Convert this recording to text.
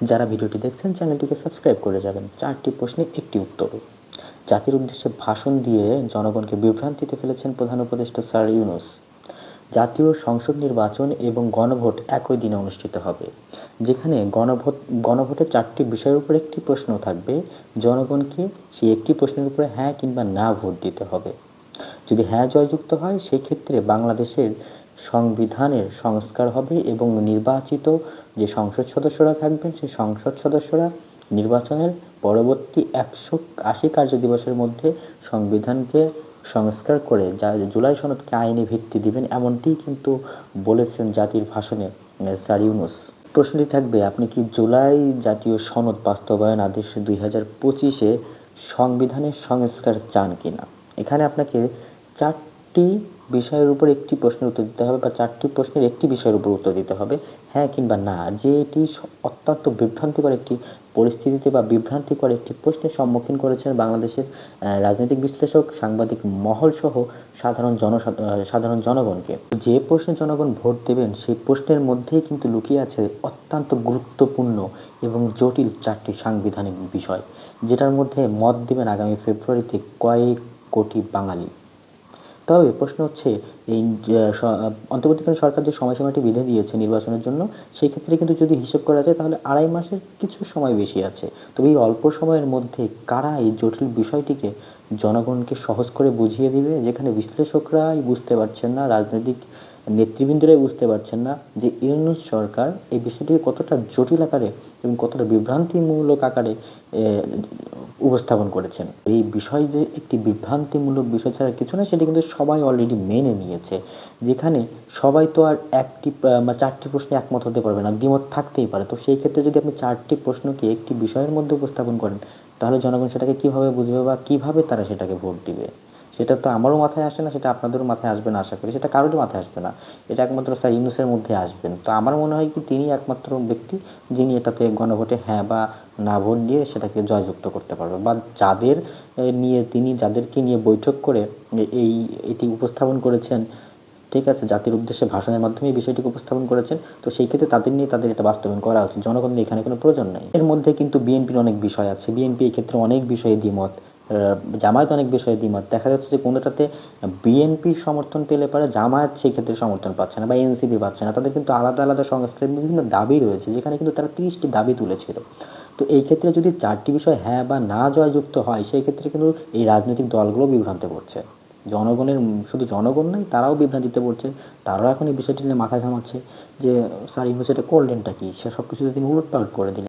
যারা ভিডিওটি দেখছেন, চ্যানেলটিকে সাবস্ক্রাইব করে যাবেন। চারটি প্রশ্নের একটি উত্তর। জাতির উদ্দেশ্যে ভাষণ দিয়ে জনগণকে বিভ্রান্তিতে ফেলেছেন প্রধান উপদেষ্টা স্যার ইউনুস। জাতীয় সংসদ নির্বাচন এবং গণভোট একই দিনে অনুষ্ঠিত হবে, যেখানে গণভোট, গণভোটের চারটি বিষয়ের উপর একটি প্রশ্ন থাকবে। জনগণকে সেই একটি প্রশ্নের উপরে হ্যাঁ কিংবা না ভোট দিতে হবে। যদি হ্যাঁ জয়যুক্ত হয়, সেক্ষেত্রে বাংলাদেশের সংবিধানের সংস্কার হবে এবং নির্বাচিত যে সংসদ সদস্যরা থাকবেন, সেই সংসদ সদস্যরা নির্বাচনের পরবর্তী একশো আশি কার্য দিবসের মধ্যে সংবিধানকে সংস্কার করে যা জুলাই সনদকে আইনি ভিত্তি দিবেন এমনটিই কিন্তু বলেছেন জাতির ভাষণে স্যার ইউনুস। প্রশ্নটি থাকবে, আপনি কি জুলাই জাতীয় সনদ বাস্তবায়ন আদেশ দুই হাজার পঁচিশে সংবিধানের সংস্কার চান কিনা? এখানে আপনাকে চারটি বিষয়ের উপর একটি প্রশ্নের উত্তর দিতে হবে বা চারটি প্রশ্নের একটি বিষয়ের উপর উত্তর দিতে হবে হ্যাঁ কিংবা না? যে এটি অত্যন্ত বিভ্রান্তিকর একটি পরিস্থিতিতে বা বিভ্রান্তিকর একটি প্রশ্নের সম্মুখীন করেছেন বাংলাদেশের রাজনৈতিক বিশ্লেষক, সাংবাদিক মহল সহ সাধারণ জন সাধারণ জনগণকে। যে প্রশ্নে জনগণ ভোট দেবেন, সেই প্রশ্নের মধ্যেই কিন্তু লুকিয়ে আছে অত্যন্ত গুরুত্বপূর্ণ এবং জটিল চারটি সাংবিধানিক বিষয়, যেটার মধ্যে মত দেবেন আগামী ফেব্রুয়ারিতে কয়েক কোটি বাঙালি। তবে প্রশ্ন হচ্ছে, এই অন্তর্বর্তীকালীন সরকার যে সময়সীমাটি বেঁধে দিয়েছে নির্বাচনের জন্য, সেই ক্ষেত্রে কিন্তু যদি হিসেব করা যায়, তাহলে আড়াই মাসের কিছু সময় বেশি আছে। তবে এই অল্প সময়ের মধ্যে কারা এই জটিল বিষয়টিকে জনগণকে সহজ করে বুঝিয়ে দিবে, যেখানে বিশ্লেষকরাই বুঝতে পারছেন না, রাজনৈতিক নেতৃবৃন্দরাই বুঝতে পারছেন না যে ইউনুস সরকার এই বিষয়টিকে কতটা জটিল আকারে এবং কতটা বিভ্রান্তিমূলক আকারে উপস্থাপন করেছেন। এই বিষয় যে একটি বিভ্রান্তিমূলক বিষয় ছাড়া কিছু না, সেটা কিন্তু সবাই অলরেডি মেনে নিয়েছে। যেখানে সবাই তো আর একটি চারটি প্রশ্নে একমত হতে পারবে না, দ্বিমত থাকতেই পারে। তো সেই ক্ষেত্রে যদি আপনি চারটি প্রশ্নকে একটি বিষয়ের মধ্যে উপস্থাপন করেন, তাহলে জনগণ সেটাকে কীভাবে বুঝবে বা কীভাবে তারা সেটাকে ভোট দিবে? সেটা তো আমারও মাথায় আসে না, সেটা আপনাদেরও মাথায় আসবে না, আশা করি। সেটা কারোরই মাথায় আসবে না। এটা একমাত্র স্যার ইউনুসের মধ্যে আসবেন তো আমার মনে হয় কি তিনি একমাত্র ব্যক্তি যিনি এটাতে গণভোটে হ্যাঁ বা না ভোট দিয়ে সেটাকে জয়যুক্ত করতে পারবে বা যাদের নিয়ে, তিনি যাদেরকে নিয়ে বৈঠক করে এই, এটি উপস্থাপন করেছেন, ঠিক আছে, জাতির উদ্দেশ্যে ভাষণের মাধ্যমে এই বিষয়টিকে উপস্থাপন করেছেন, তো সেই ক্ষেত্রে তাদের নিয়ে তাদের এটা বাস্তবায়ন করা উচিত। জনগণের এখানে কোনো প্রয়োজন নেই। এর মধ্যে কিন্তু বিএনপির অনেক বিষয় আছে। বিএনপি এই ক্ষেত্রে অনেক বিষয়ে দ্বিমত। জামায়াত অনেক বিষয়ে দ্বিমত। দেখা যাচ্ছে যে কোনোটাতে বিএনপির সমর্থন পেলে পারে জামায়াত সেই ক্ষেত্রে সমর্থন পাচ্ছে না বা এনসিপি পাচ্ছে না। তাদের কিন্তু আলাদা আলাদা সংস্থার বিভিন্ন দাবি রয়েছে, যেখানে কিন্তু তারা তিরিশটি দাবি তুলেছিল। তো এই ক্ষেত্রে যদি চারটি বিষয় হ্যাঁ বা না জয়যুক্ত হয়, সেই ক্ষেত্রে কিন্তু এই রাজনৈতিক দলগুলো বিভ্রান্তে পড়ছে। জনগণের শুধু জনগণ নয়, তারাও বিভ্রান্তিতে পড়ছে। তারাও এখন এই বিষয়টি নিয়ে মাথা ঘামাচ্ছে যে, স্যার ইউনুস এটা করলেনটা কি? সে সব কিছু তিনি উলটপালট করে দিলেন।